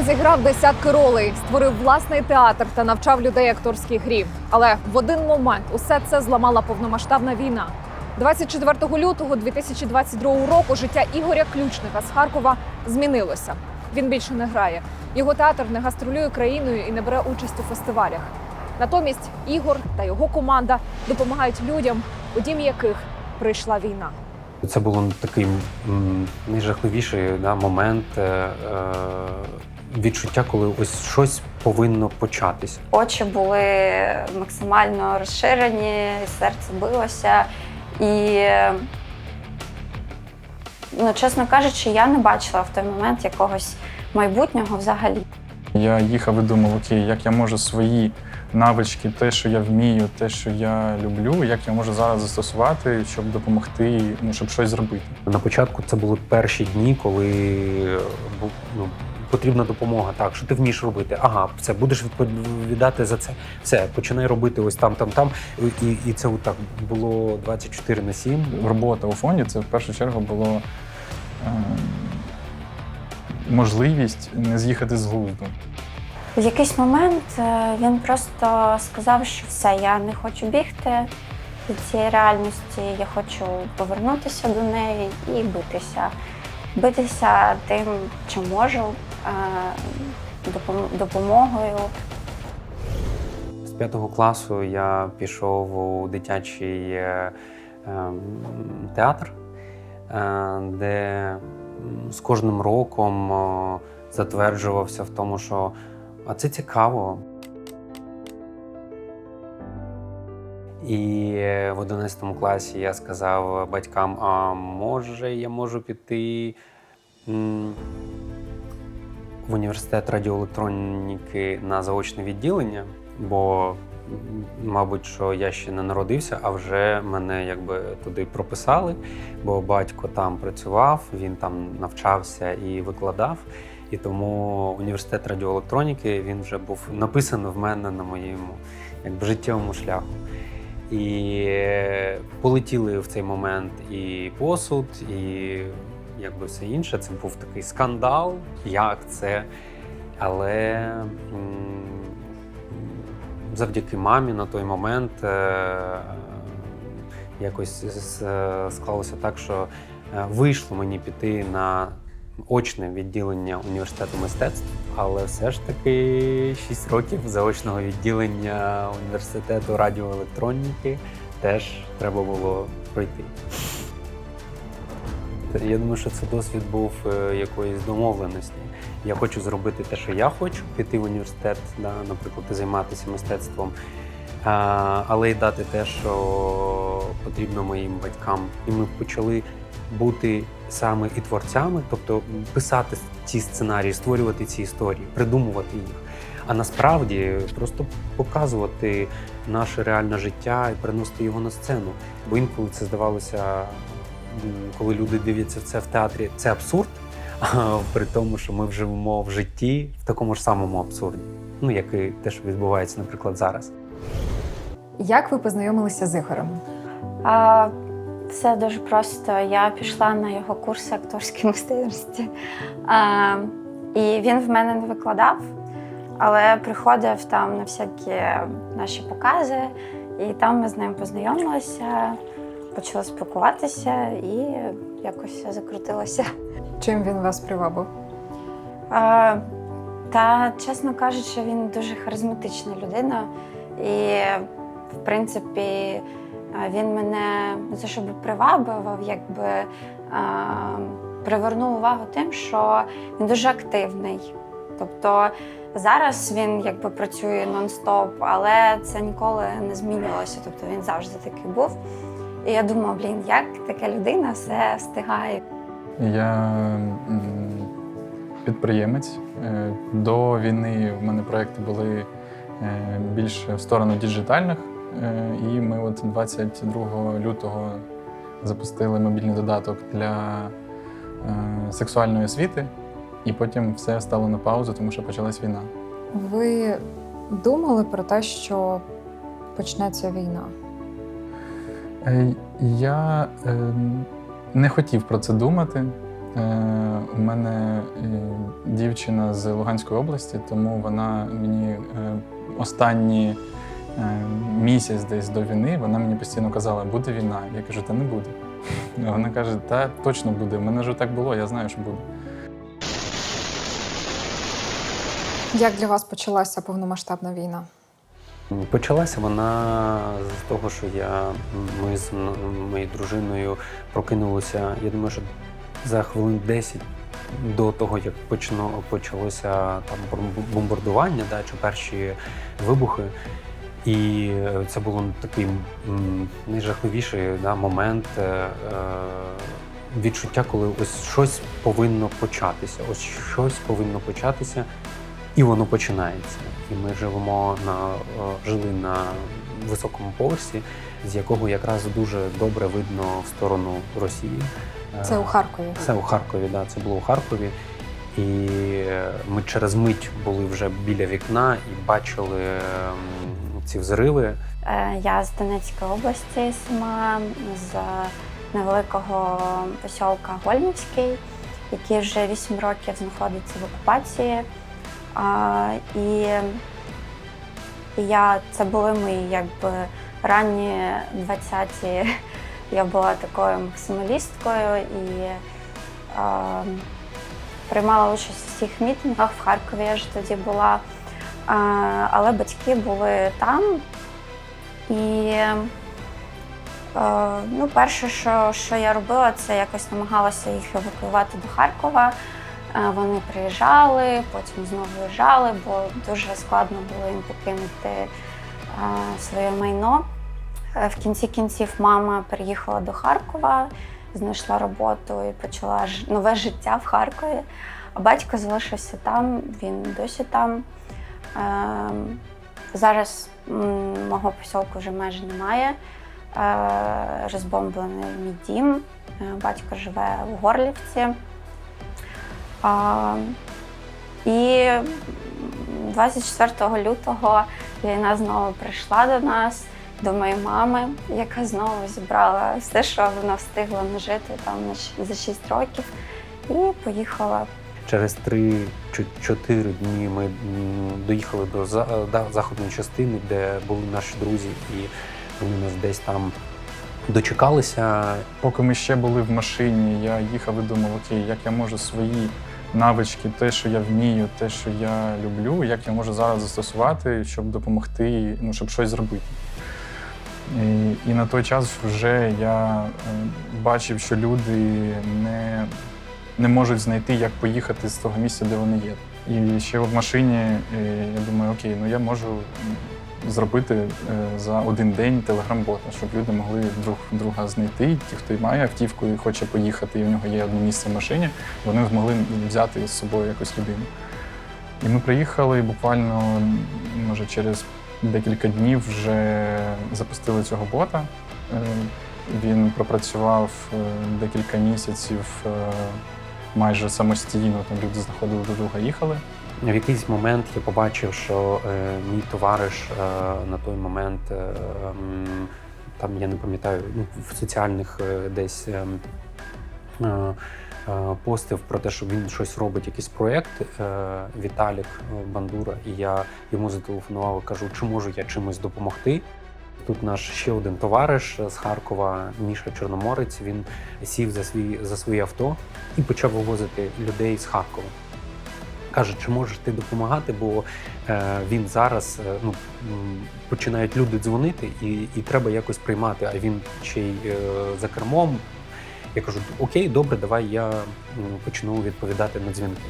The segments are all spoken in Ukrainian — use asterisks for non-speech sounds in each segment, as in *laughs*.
Він зіграв десятки ролей, створив власний театр та навчав людей акторській грі. Але в один момент усе це зламала повномасштабна війна. 24 лютого 2022 року життя Ігоря Ключника з Харкова змінилося. Він більше не грає. Його театр не гастролює країною і не бере участь у фестивалях. Натомість Ігор та його команда допомагають людям, у дім яких прийшла війна. Це було такий найжахливіший да, момент е, е, відчуття, коли ось щось повинно початися. Очі були максимально розширені, серце билося. І, ну, чесно кажучи, я не бачила в той момент якогось майбутнього взагалі. Я їхав і думав, окей, як я можу свої навички, те, що я вмію, те, що я люблю, як я можу зараз застосувати, щоб допомогти, ну, щоб щось зробити. На початку це були перші дні, коли е, ну, потрібна допомога. Так, що ти вмієш робити? Ага, все, будеш відповідати за це. Все, починай робити ось там, там, там. І, і це отак було 24 на 7. Робота у фонді це в першу чергу було е, можливість не з'їхати з глузду. В якийсь момент е, він просто сказав, що все, я не хочу бігти від цієї реальності, я хочу повернутися до неї і битися. Битися тим, чим можу, допомогою. З п'ятого класу я пішов у дитячий е, ем, театр, е, де з кожним роком е, затверджувався в тому, що а це цікаво. І е, в 11 класі я сказав батькам: а може, я можу піти в університет радіоелектроніки на заочне відділення, бо, мабуть, що я ще не народився, а вже мене якби туди прописали, бо батько там працював, він там навчався і викладав. І тому університет радіоелектроніки він вже був написаний в мене на моєму якби, життєвому шляху. І е, полетіли в цей момент і посуд, і якби все інше. Це був такий скандал, як це. Але завдяки мамі на той момент е, якось е, склалося так, що е, вийшло мені піти на очне відділення університету мистецтв, але все ж таки 6 років заочного відділення університету радіоелектроніки теж треба було пройти. Я думаю, що це досвід був е, якоїсь домовленості. Я хочу зробити те, що я хочу, піти в університет, да, наприклад, і займатися мистецтвом, але й дати те, що потрібно моїм батькам. І ми почали бути саме і творцями, тобто писати ці сценарії, створювати ці історії, придумувати їх. А насправді просто показувати наше реальне життя і переносити його на сцену. Бо інколи це здавалося, коли люди дивляться це в театрі, це абсурд. *laughs* При тому, що ми живемо в житті в такому ж самому абсурді. Ну, як і те, що відбувається, наприклад, зараз. Як ви познайомилися з Ігорем? А, все дуже просто. Я пішла на його курси акторської майстерності. А, і він в мене не викладав, але приходив там на всякі наші покази, і там ми з ним познайомилися, почали спілкуватися і якось все закрутилося. Чим він вас привабив? А, та, чесно кажучи, він дуже харизматична людина. І, в принципі, він мене не те, щоб привабив, якби а, привернув увагу тим, що він дуже активний. Тобто зараз він якби працює нон-стоп, але це ніколи не змінювалося. Тобто він завжди такий був. І я думала, блін, як така людина все встигає. Я підприємець. Е, До війни в мене проекти були е, більше в сторону діджитальних. Е, І ми от 22 лютого запустили мобільний додаток для сексуальної освіти, і потім все стало на паузу, тому що почалась війна. Ви думали про те, що почнеться війна? Е, Я е, не хотів про це думати. Е, у мене дівчина з Луганської області, тому вона мені останні місяць десь до війни вона мені постійно казала, буде війна. Я кажу, та не буде. *laughs* Вона каже, та точно буде. У мене вже так було, я знаю, що буде. Як для вас почалася повномасштабна війна? Почалася вона з того, що я ми з моєю дружиною прокинулися. Я думаю, що за хвилин 10 до того, як почно, почалося там бомбардування, да, чи перші вибухи. І це було такий найжахливіший да, момент е, е, відчуття, коли ось щось повинно початися. Ось щось повинно початися, і воно починається. І ми живемо на е, жили на високому поверсі, з якого якраз дуже добре видно в сторону Росії. Е, Це у Харкові. Це у Харкові, да, це було у Харкові. І е, ми через мить були вже біля вікна і бачили ем, ці взриви. Е, Я з Донецької області сама з невеликого посілка Гольмівський, який вже 8 років знаходиться в окупації. А, І я, це були мої якби ранні 20-ті. *laughs* Я була такою максималісткою і а, приймала участь у всіх мітингах в Харкові. Я ж тоді була. А, але батьки були там. І ну, перше, що, що я робила, це якось намагалася їх евакуювати до Харкова. Вони приїжджали, потім знову виїжджали, бо дуже складно було їм покинути своє майно. Е, В кінці кінців мама переїхала до Харкова, знайшла роботу і почала нове життя в Харкові. А батько залишився там, він досі там. Ем, Зараз мого посілку вже майже немає. Е, Розбомблений мій дім. Е, Батько живе у Горлівці. А, І 24 лютого війна знову прийшла до нас, до моєї мами, яка знову зібрала все, що вона встигла нажити там за 6 років, і поїхала Через 3-4 дні ми доїхали до за- да, заходної частини, де були наші друзі, і вони нас десь там дочекалися. Поки ми ще були в машині, я їхав і думав, окей, як я можу свої навички, те, що я вмію, те, що я люблю, як я можу зараз застосувати, щоб допомогти, ну, щоб щось зробити. І, і на той час вже я е, бачив, що люди не, не можуть знайти, як поїхати з того місця, де вони є. І ще в машині е, я думаю, окей, ну я можу зробити е, за один день телеграм-бота, щоб люди могли друг друга знайти. Ті, хто має автівку і хоче поїхати, і в нього є одне місце в машині, вони змогли взяти з собою якусь людину. І ми приїхали буквально, може, через декілька днів вже запустили цього бота. Е, Він пропрацював е, декілька місяців майже самостійно. Там люди знаходили до друга, їхали. В якийсь момент я побачив, що е, мій товариш е, на той момент, е, м, там я не пам'ятаю, ну, в соціальних е, десь е, е, е, постив про те, що він щось робить, якийсь проєкт, е, Віталік е, Бандура, і я йому зателефонував і кажу, чи можу я чимось допомогти. Тут наш ще один товариш з Харкова, Міша Чорноморець. Він сів за свій за своє авто і почав вивозити людей з Харкова. Каже, чи можеш ти допомагати, бо е, він зараз е, ну, починають люди дзвонити, і, і треба якось приймати, а він ще й е, за кермом. Я кажу, окей, добре, давай я почну відповідати на дзвінки.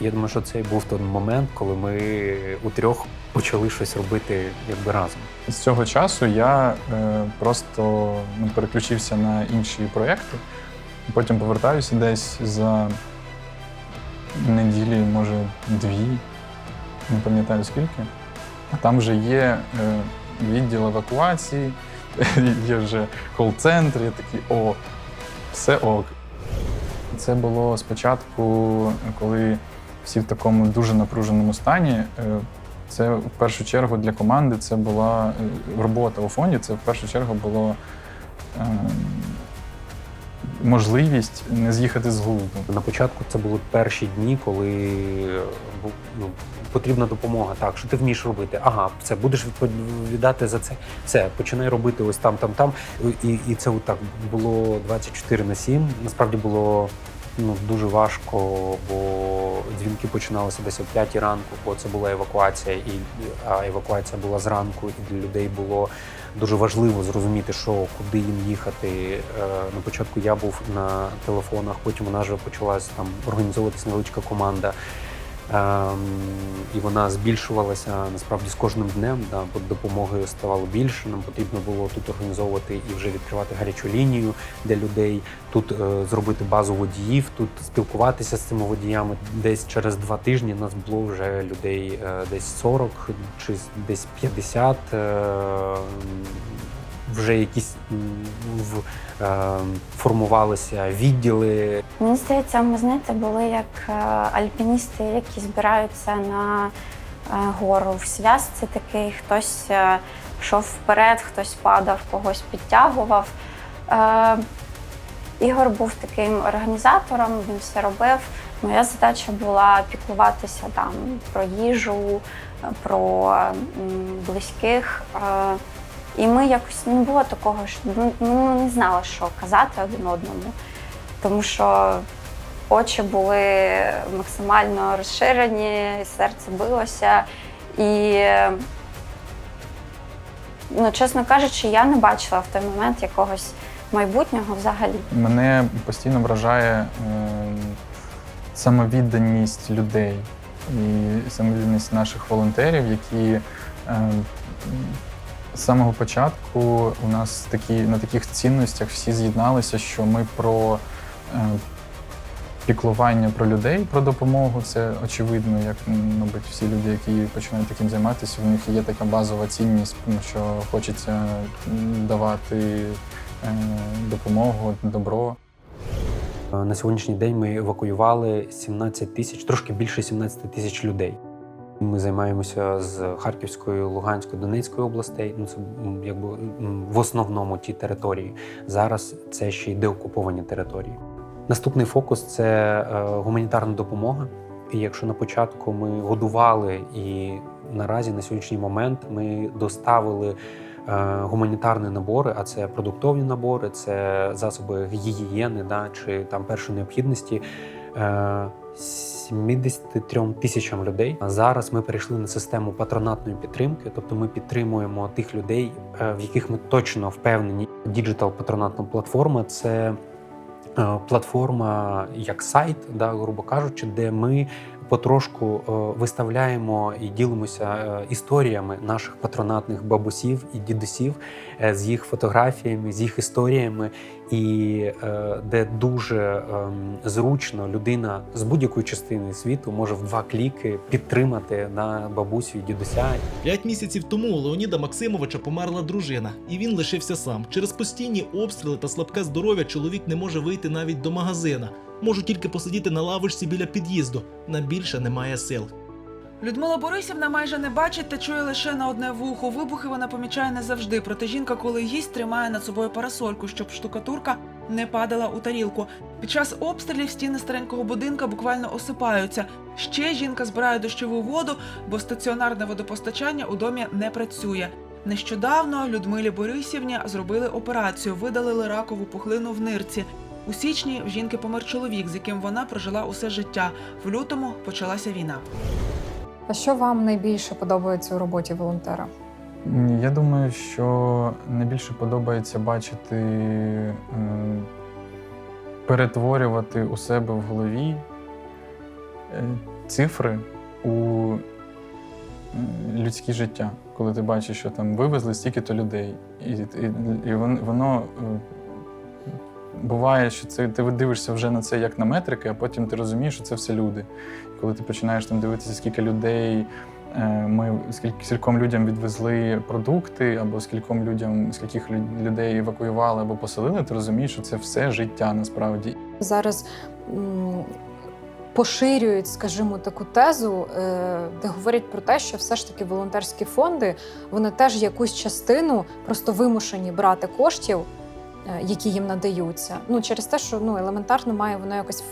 Я думаю, що це був той момент, коли ми утрьох почали щось робити якби разом. З цього часу я е, просто ну, переключився на інші проєкти. Потім повертаюся десь за неділі, може, дві, не пам'ятаю скільки. А там вже є е, відділ евакуації, *laughs* є вже кол-центр, я такий, о, все ок. Це було спочатку, коли всі в такому дуже напруженому стані. Е, Це в першу чергу для команди це була е, робота у фонді. Це в першу чергу було е, можливість не з'їхати з глузду. На початку це були перші дні, коли ну, потрібна допомога. Так, що ти вмієш робити? Ага, все, будеш відповідати за це. Все, починай робити ось там, там, там. І, і це так було 24 на 7. Насправді було ну, дуже важко, бо дзвінки починалися десь о 5 ранку, бо це була евакуація, і а евакуація була зранку, і для людей було дуже важливо зрозуміти, що куди їм їхати. Е, На початку я був на телефонах, потім вона вже почалась там організовуватися невеличка команда. Ем, і вона збільшувалася насправді з кожним днем, да, бо допомоги ставало більше. Нам потрібно було тут організовувати і вже відкривати гарячу лінію для людей, тут е, зробити базу водіїв, тут спілкуватися з цими водіями. Десь через два тижні нас було вже людей е, десь 40 чи десь 50. Е, вже якісь е, формувалися відділи, Мені здається, ми знаєте, були як е, альпіністи, які збираються на е, гору в зв'язці такий, хтось е, йшов вперед, хтось падав, когось підтягував. Е, Ігор був таким організатором, він все робив. Моя задача була піклуватися там про їжу, про близьких. Е, І ми якось не було такого, що ну, ну, не знали, що казати один одному тому що очі були максимально розширені, серце билося. І, ну, чесно кажучи, я не бачила в той момент якогось майбутнього взагалі. Мене постійно вражає е, самовідданість людей і самовідданість наших волонтерів, які е, з самого початку у нас такі, на таких цінностях всі з'єдналися, що ми про е, піклування про людей, про допомогу. Це очевидно, як мабуть всі люди, які починають таким займатися, у них є така базова цінність, тому що хочеться давати е, допомогу, добро. Е, На сьогоднішній день ми евакуювали 17 тисяч, трошки більше 17 тисяч людей. Ми займаємося з Харківської, Луганської, Донецької областей. Ну це якби в основному ті території. Зараз це ще й деокуповані території. Наступний фокус це е, гуманітарна допомога. І якщо на початку ми годували, і наразі на сьогоднішній момент ми доставили е, гуманітарні набори, а це продуктові набори, це засоби гігієни, да, чи там першої необхідності. Е, 73 тисячам людей. Зараз ми перейшли на систему патронатної підтримки, тобто ми підтримуємо тих людей, е, в яких ми точно впевнені. Діджитал патронатна платформа це е, платформа як сайт, да, грубо кажучи, де ми потрошку е, виставляємо і ділимося е, історіями наших патронатних бабусів і дідусів е, з їх фотографіями, з їх історіями, і де дуже ем, зручно людина з будь-якої частини світу може в два кліки підтримати на бабусю і дідуся. П'ять місяців тому у Леоніда Максимовича померла дружина, і він лишився сам. Через постійні обстріли та слабке здоров'я чоловік не може вийти навіть до магазина. Можу тільки посидіти на лавочці біля під'їзду. На більше немає сил. Людмила Борисівна майже не бачить та чує лише на одне вухо. Вибухи вона помічає не завжди. Проте жінка, коли їсть, тримає над собою парасольку, щоб штукатурка не падала у тарілку. Під час обстрілів стіни старенького будинка буквально осипаються. Ще жінка збирає дощову воду, бо стаціонарне водопостачання у домі не працює. Нещодавно Людмилі Борисівні зробили операцію, видалили ракову пухлину в нирці. У січні в жінки помер чоловік, з яким вона прожила усе життя. В лютому почалася війна. А що вам найбільше подобається у роботі волонтера? Я думаю, що найбільше подобається бачити, е, перетворювати у себе в голові е, цифри у людське життя, коли ти бачиш, що там вивезли стільки-то людей. І, і, і воно е, буває, що це ти дивишся вже на це як на метрики, а потім ти розумієш, що це все люди. Коли ти починаєш там дивитися, скільки людей. Е, Ми скільки скільком людям відвезли продукти, або скільком людям, скільких людей евакуювали або поселили, ти розумієш, що це все життя насправді. зараз поширюють, скажімо, таку тезу, е, де говорять про те, що все ж таки волонтерські фонди вони теж якусь частину просто вимушені брати коштів які їм надаються. Ну через те, що ну елементарно має воно якось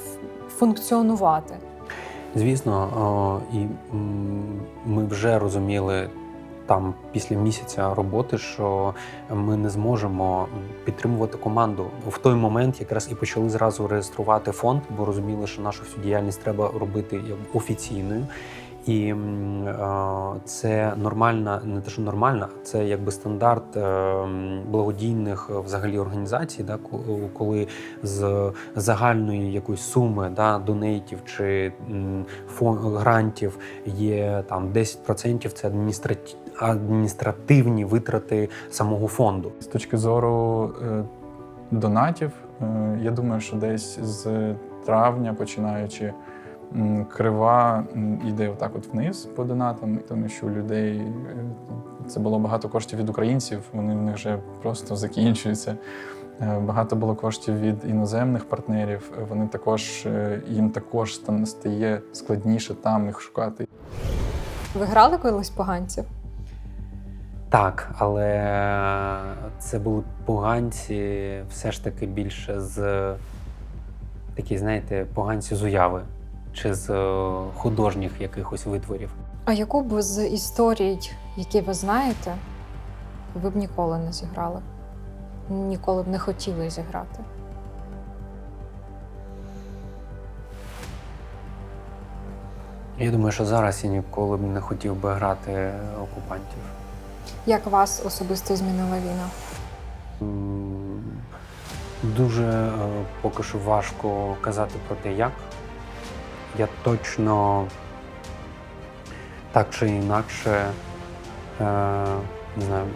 функціонувати. Звісно, і ми вже розуміли там після місяця роботи, що ми не зможемо підтримувати команду. В той момент якраз і почали зразу реєструвати фонд, бо розуміли, що нашу всю діяльність треба робити офіційною. І це нормальна, не те, що нормальна, це якби стандарт е, благодійних е, взагалі організацій, да, ко- коли з загальної якоїсь суми да, донейтів чи грантів є там 10% це адміністраті- адміністративні витрати самого фонду. З точки зору е, донатів, я думаю, що десь з травня, починаючи, крива йде отак от вниз по донатам, тому що у людей е, це було багато коштів від українців, вони в них вже просто закінчуються. Е, Багато було коштів від іноземних партнерів. е, Вони також їм також стає складніше там їх шукати. Ви грали колись поганців? Так, але це були поганці все ж таки більше з такі, знаєте, поганці з уяви чи з е, художніх якихось витворів. А яку б з історій, які ви знаєте, ви б ніколи не зіграли? Ніколи б не хотіли зіграти? Я думаю, що зараз я ніколи б не хотів би грати окупантів. Як вас особисто змінила війна? Дуже е, поки що важко казати про те, як. Я точно так чи інакше е, не знаю,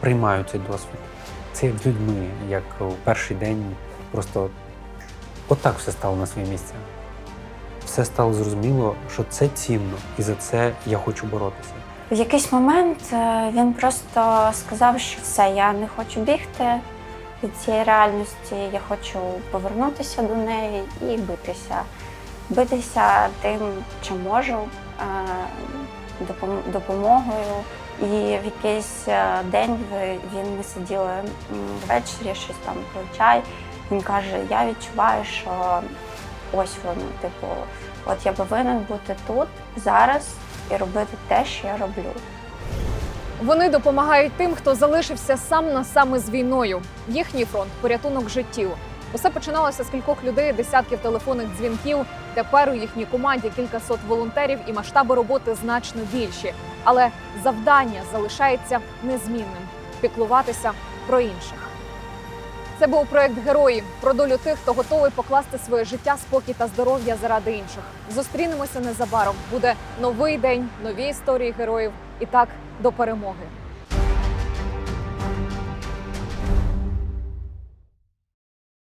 приймаю цей досвід. Це як з людьми, як у перший день просто отак все стало на своє місце. Все стало зрозуміло, що це цінно, і за це я хочу боротися. В якийсь момент е, він просто сказав, що все, я не хочу бігти від цієї реальності, я хочу повернутися до неї і битися. Битися тим, чим можу, е, допомогою. І в якийсь е, день він ми сиділи ввечері, щось там пив чай. Він каже: Я відчуваю, що ось воно, типу, от я повинен бути тут зараз і робити те, що я роблю. Вони допомагають тим, хто залишився сам на сам із війною. Їхній фронт порятунок життів. Усе починалося з кількох людей, десятків телефонних дзвінків. Тепер у їхній команді кількасот волонтерів і масштаби роботи значно більші. Але завдання залишається незмінним піклуватися про інших. Це був проект Герої про долю тих, хто готовий покласти своє життя, спокій та здоров'я заради інших. Зустрінемося незабаром. Буде новий день, нові історії героїв. І так до перемоги.